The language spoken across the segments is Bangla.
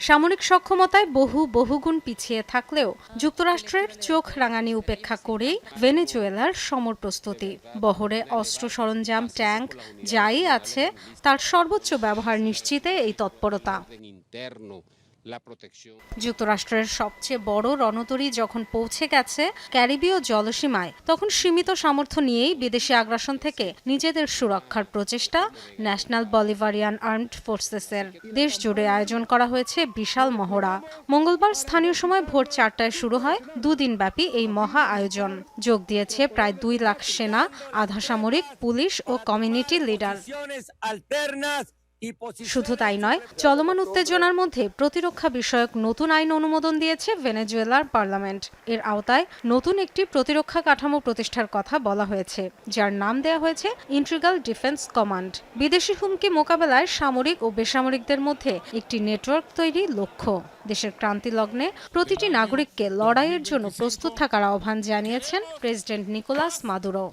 সামরিক সক্ষমতায় বহু বহুগুণ পিছিয়ে থাকলেও যুক্তরাষ্ট্রের চোখ রাঙানি উপেক্ষা করেই ভেনেজুয়েলার সমর প্রস্তুতি বহরে অস্ত্র সরঞ্জাম, ট্যাঙ্ক যাই আছে, তার সর্বোচ্চ ব্যবহার নিশ্চিতে এই তৎপরতা. যুক্তরাষ্ট্রের সবচেয়ে বড় রণতরী যখন পৌঁছে গেছে ক্যারিবীয় জলসীমায় তখন সীমিত সামর্থ্য নিয়েই বিদেশি আগ্রাসন থেকে নিজেদের সুরক্ষার প্রচেষ্টা ন্যাশনাল বলিভারিয়ান আর্মড ফোর্সেসের দেশ জুড়ে আয়োজন করা হয়েছে বিশাল মহড়া। মঙ্গলবার স্থানীয় সময় ভোর চারটায় শুরু হয় দুদিন ব্যাপী এই মহা আয়োজন। যোগ দিয়েছে প্রায় দুই লাখ সেনা আধা সামরিক পুলিশ ও কমিউনিটি লিডার। শুধু তাই নয়, চলমান উত্তেজনার মধ্যে প্রতিরক্ষা বিষয়ক নতুন আইন অনুমোদন দিয়েছে ভেনেজুয়েলার পার্লামেন্ট। এর আওতায় নতুন একটি প্রতিরক্ষা কাঠামো প্রতিষ্ঠার কথা বলা হয়েছে, যার নাম দেওয়া হয়েছে ইন্ট্রিগাল ডিফেন্স কমান্ড বিদেশি হুমকি মোকাবেলায় সামরিক ও বেসামরিকদের মধ্যে একটি নেটওয়ার্ক তৈরি লক্ষ্য। দেশের ক্রান্তি লগ্নে প্রতিটি নাগরিককে লড়াইয়ের জন্য প্রস্তুত থাকার আহ্বান জানিয়েছেন প্রেসিডেন্ট নিকোলাস মাদুরো।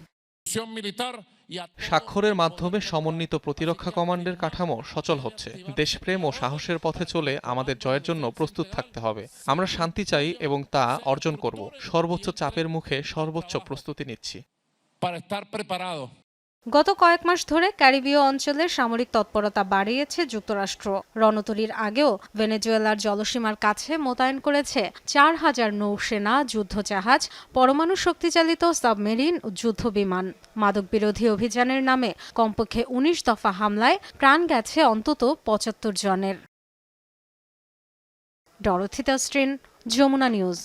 স্বাক্ষরের মাধ্যমে সমন্বিত প্রতিরক্ষা কমান্ডের কাঠামো সচল হচ্ছে। দেশপ্রেম ও সাহসের পথে চলে আমাদের জয়ের জন্য প্রস্তুত থাকতে হবে। আমরা শান্তি চাই এবং তা অর্জন করব। সর্বোচ্চ চাপের মুখে সর্বোচ্চ প্রস্তুতি নিচ্ছি. গত কয়েক মাস ধরে ক্যারিবীয় অঞ্চলে সামরিক তৎপরতা বাড়িয়েছে যুক্তরাষ্ট্র। রণতরীর আগেও ভেনেজুয়েলার জলসীমার কাছে মোতায়েন করেছে চার হাজার নৌসেনা, যুদ্ধজাহাজ, পরমাণু শক্তিচালিত সাবমেরিন যুদ্ধ বিমান মাদক বিরোধী অভিযানের নামে কমপক্ষে উনিশ দফা হামলায় প্রাণ গেছে অন্তত পঁচাত্তর জনের। ডরথিতা স্ট্রিন, যমুনা নিউজ।